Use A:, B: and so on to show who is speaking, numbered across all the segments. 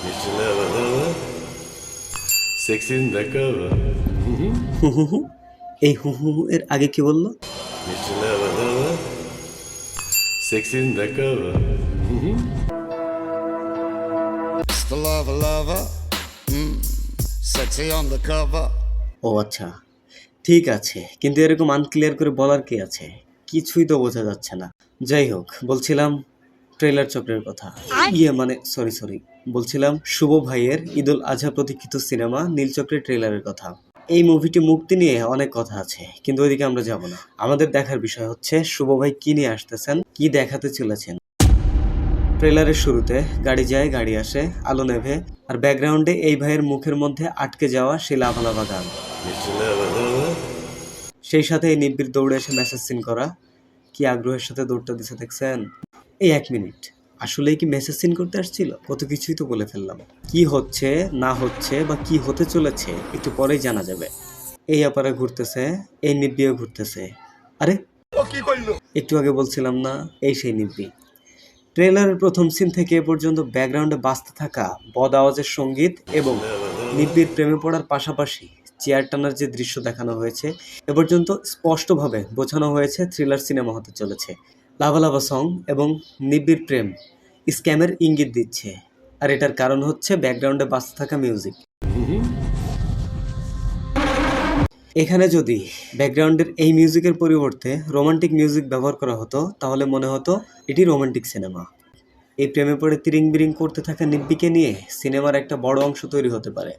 A: এই হু হু এর আগে কি বলল? ও আচ্ছা ঠিক আছে কিন্তু এরকম আনক্লিয়ার করে বলার কি আছে? কিছুই তো বোঝা যাচ্ছে না। যাই হোক বলছিলাম ট্রেলার চক্রের কথা। ইয়ে মানে সরি সরি বলছিলাম শুভ ভাইয়ের ঈদুল আজহা প্রতীক্ষিত সিনেমা নীলচক্রের ট্রেলারের কথা। এই মুভিটি মুক্তি নিয়ে অনেক কথা আছে, কিন্তু ওইদিকে আমরা যাব না। আমাদের দেখার বিষয় হচ্ছে, শুভ ভাই কি নিয়ে আসতেছেন, কি দেখাতে চলেছেন? ট্রেলারের শুরুতে গাড়ি যায়, গাড়ি আসে, আলো নেভে, আর ব্যাকগ্রাউন্ডে এই ভাইয়ের মুখের মধ্যে আটকে যাওয়া সেই লাভা লাভা গান. সেই সাথে এই নিব্বির দৌড়ে এসে মেসেজ সিন করা, কি আগ্রহের সাথে দৌড়টা দিছে দেখছেন? এই এক মিনিট। আসলেই কি মেসেজ সিন করতে আসছিল? কত কিছুই তো বলে ফেললাম। কি হচ্ছে না হচ্ছে বা কি হতে চলেছে একটু পরেই জানা যাবে। এই আপারা ঘুরতেছে এই নিব্বিও ঘুরতেছে। আরে একটু আগে বলছিলাম না এই সেই নিব্বি। ট্রেলারের প্রথম সিন থেকে এ পর্যন্ত ব্যাকগ্রাউন্ডে বাঁচতে থাকা বদ আওয়াজের সংগীত এবং নিব্বির প্রেমে পড়ার পাশাপাশি চেয়ার টানার যে দৃশ্য দেখানো হয়েছে এ পর্যন্ত স্পষ্টভাবে বোঝানো হয়েছে থ্রিলার সিনেমা হতে চলেছে। লাভা লাভা সং এবং নিব্বির প্রেম স্ক্যামের ইঙ্গিত দিচ্ছে। আর এটার কারণ হচ্ছে ব্যাকগ্রাউন্ডে বাঁচতে থাকা মিউজিক। এখানে যদি ব্যাকগ্রাউন্ডের এই মিউজিকের পরিবর্তে রোমান্টিক মিউজিক ব্যবহার করা হতো, তাহলে মনে হতো এটি রোমান্টিক সিনেমা। এই প্রেমে পড়ে তিরিং বিরিং করতে থাকা নিব্বিকে নিয়ে সিনেমার একটা বড় অংশ তৈরি হতে পারে।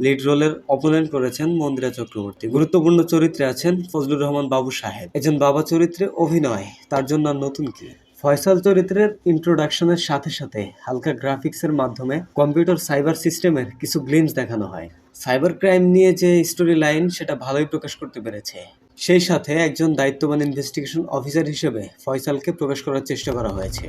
A: লিড রোলের অপোনেন্ট করেছেন মন্দিরা চক্রবর্তী। গুরুত্বপূর্ণ চরিত্রে আছেন ফজলুর রহমান বাবু সাহেব। একজন বাবা চরিত্রে অভিনয়, তার জন্য নতুন কি? ফয়সাল চরিত্রের ইন্ট্রোডাকশনের সাথে সাথে হালকা গ্রাফিক্সের মাধ্যমে কম্পিউটার সাইবার সিস্টেমের কিছু গ্লিমস দেখানো হয়। সাইবার ক্রাইম নিয়ে যে স্টোরি লাইন সেটা ভালোই প্রকাশ করতে পেরেছে। সেই সাথে একজন দায়িত্ববান ইনভেস্টিগেশন অফিসার হিসেবে ফয়সালকে প্রকাশ করার চেষ্টা করা হয়েছে।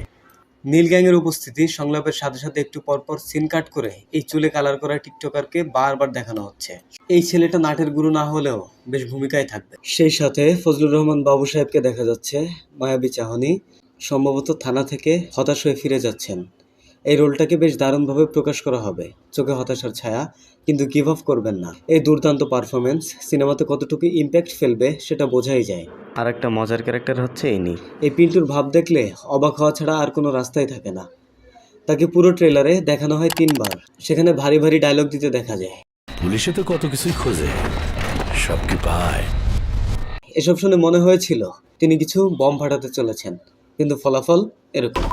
A: নীল গ্যাংয়ের উপস্থিতি সংলাপের সাথে সাথে একটু পরপর সিন কাট করে এই চুলে কালার করা টিকটকারকে বারবার দেখানো হচ্ছে। এই ছেলেটা নাটের গুরু না হলেও বেশ ভূমিকায় থাকবে। সেই সাথে ফজলুর রহমান বাবু সাহেবকে দেখা যাচ্ছে মায়াবী চাহনি। সম্ভবত থানা থেকে হতাশ হয়ে ফিরে যাচ্ছেন। এই রোলটাকে বেশ দারুণভাবে প্রকাশ করা হবে। চোখে হতাশার ছায়া, কিন্তু গিভ আপ করবেন না। এই দুর্দান্ত পারফরমেন্স সিনেমাতে কতটুকু ইম্প্যাক্ট ফেলবে সেটা বোঝাই যায়। আর একটা মজার ক্যারেক্টার হচ্ছে ইনি এই পিন্টুর ভাব দেখলে অবাক হওয়া ছাড়া আর কোনো রাস্তাই থাকে না। তাকে পুরো ট্রেলারে দেখানো হয় তিনবার। সেখানে ভারী ভারী ডায়লগ দিতে দেখা যায়।
B: পুলিশে তো কত কিছুই খোঁজে। সব কি পায়?
A: এসব শুনে মনে হয়েছিল তিনি কিছু বম ফাটাতে চলেছেন কিন্তু ফলাফল এরকম।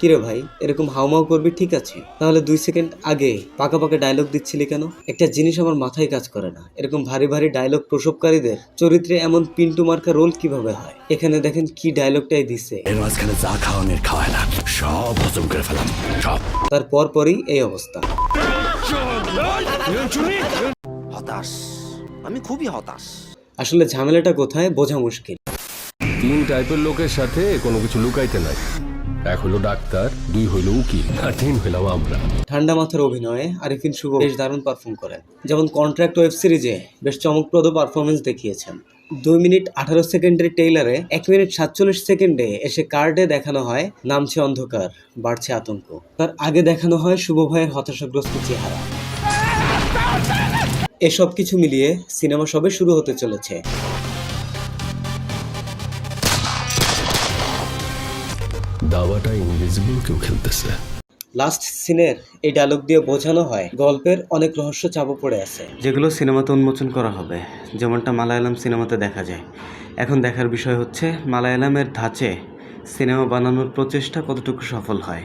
A: কিরে ভাই এরকম হাউমাউ করবি ঠিক আছে? তাহলে দুই সেকেন্ড আগে পাকা পাকা ডায়লগ দিচ্ছিলি কেন? একটা জিনিস আমার মাথায় কাজ করে না। এরকম ভারী ভারী ডায়লগ প্রসবকারীদের চরিত্রে এমন পিন্টু মার্কা রোল কীভাবে হয়? এখানে দেখেন কি ডায়লগটাই দিছে।
B: এর মাঝখানে যা খাওয়ানোর খাওয়ায় সব হজম করে ফেলাম সব।
A: তার পর পরই এই অবস্থা।
C: হতাশ। আমি খুবই হতাশ।
A: আসলে ঝামেলাটা কোথায় বোঝা মুশকিল।
D: তিন টাইপের লোকের সাথে কোনো কিছু লুকাইতে নাই। এক হলো ডাক্তার, দুই হইল উকিল, আর তিন আমরা।
A: ঠান্ডা মাথার অভিনয়ে আরিফিন শুভ বেশ দারুণ পারফর্ম করেন। যেমন কন্ট্রাক্ট ওয়েব সিরিজে বেশ চমকপ্রদ পারফরমেন্স দেখিয়েছেন। দুই মিনিট আঠারো সেকেন্ডের টেইলারে এক মিনিট সাতচল্লিশ সেকেন্ডে এসে কার্ডে দেখানো হয়, নামছে অন্ধকার, বাড়ছে আতঙ্ক। তার আগে দেখানো হয় শুভ ভাইয়ের হতাশাগ্রস্ত চেহারা। এসব কিছু মিলিয়ে সিনেমা সবে শুরু হতে চলেছে।
D: দাবাটা ইনভিজিবল কেউ খেলতেছে।
A: লাস্ট সিনের এই ডায়লগ দিয়ে বোঝানো হয় গল্পের অনেক রহস্য চাপা পড়ে আছে। যেগুলো সিনেমাতে উন্মোচন করা হবে যেমনটা মালায়ালাম সিনেমাতে দেখা যায়। এখন দেখার বিষয় হচ্ছে মালায়ালামের ধাঁচে সিনেমা বানানোর প্রচেষ্টা কতটুকু সফল হয়।